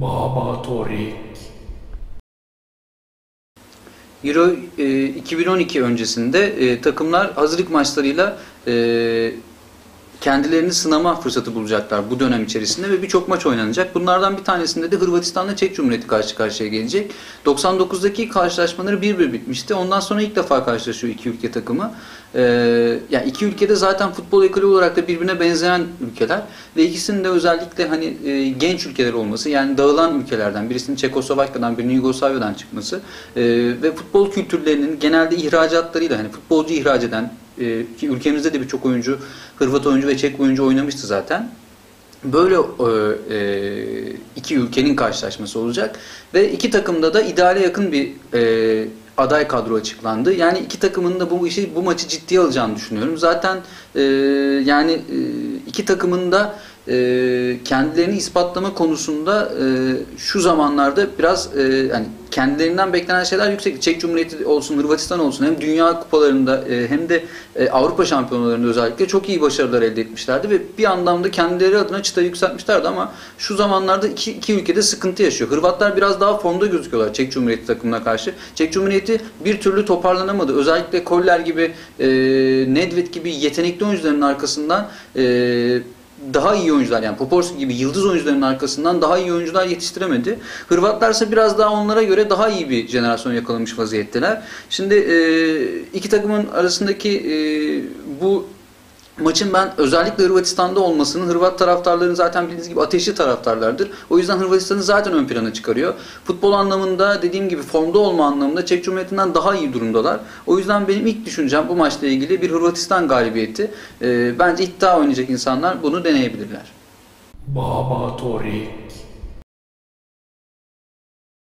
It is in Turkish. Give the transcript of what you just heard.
Baba Torik. Euro e, 2012 öncesinde e, takımlar hazırlık maçlarıyla e, kendilerini sınama fırsatı bulacaklar bu dönem içerisinde ve birçok maç oynanacak. Bunlardan bir tanesinde de Hırvatistan'la Çek Cumhuriyeti karşı karşıya gelecek. 99'daki karşılaşmaları 1-1 bitmişti. Ondan sonra ilk defa karşılaşıyor iki ülke takımı. Ee, yani iki ülkede zaten futbol ekolü olarak da birbirine benzeyen ülkeler ve ikisinin de özellikle hani e, genç ülkeler olması yani dağılan ülkelerden birisinin Çekoslovakya'dan birinin Yugoslavya'dan çıkması e, ve futbol kültürlerinin genelde ihracatlarıyla hani futbolcu ihraç eden e, ki ülkemizde de birçok oyuncu Hırvat oyuncu ve Çek oyuncu oynamıştı zaten. Böyle e, iki ülkenin karşılaşması olacak ve iki takımda da ideale yakın bir e, aday kadro açıklandı. Yani iki takımın da bu işi bu maçı ciddiye alacağını düşünüyorum. Zaten e, yani e, iki takımın da e, kendilerini ispatlama konusunda e, şu zamanlarda biraz e, yani kendilerinden beklenen şeyler yüksek. Çek Cumhuriyeti olsun, Hırvatistan olsun hem dünya kupalarında e, hem de e, Avrupa şampiyonalarında özellikle çok iyi başarılar elde etmişlerdi ve bir anlamda kendileri adına çıta yükseltmişlerdi ama şu zamanlarda iki, iki ülkede sıkıntı yaşıyor. Hırvatlar biraz daha formda gözüküyorlar Çek Cumhuriyeti takımına karşı. Çek Cumhuriyeti bir türlü toparlanamadı. Özellikle Koller gibi, e, Nedved gibi yetenekli oyuncuların arkasından e, daha iyi oyuncular yani Poporski gibi yıldız oyuncuların arkasından daha iyi oyuncular yetiştiremedi. Hırvatlar ise biraz daha onlara göre daha iyi bir jenerasyon yakalamış vaziyetteler. Şimdi iki takımın arasındaki bu maçın ben özellikle Hırvatistan'da olmasının Hırvat taraftarların zaten bildiğiniz gibi ateşli taraftarlardır. O yüzden Hırvatistan'ı zaten ön plana çıkarıyor. Futbol anlamında dediğim gibi formda olma anlamında Çek Cumhuriyeti'nden daha iyi durumdalar. O yüzden benim ilk düşüncem bu maçla ilgili bir Hırvatistan galibiyeti. E, bence iddia oynayacak insanlar bunu deneyebilirler. Baba Torik.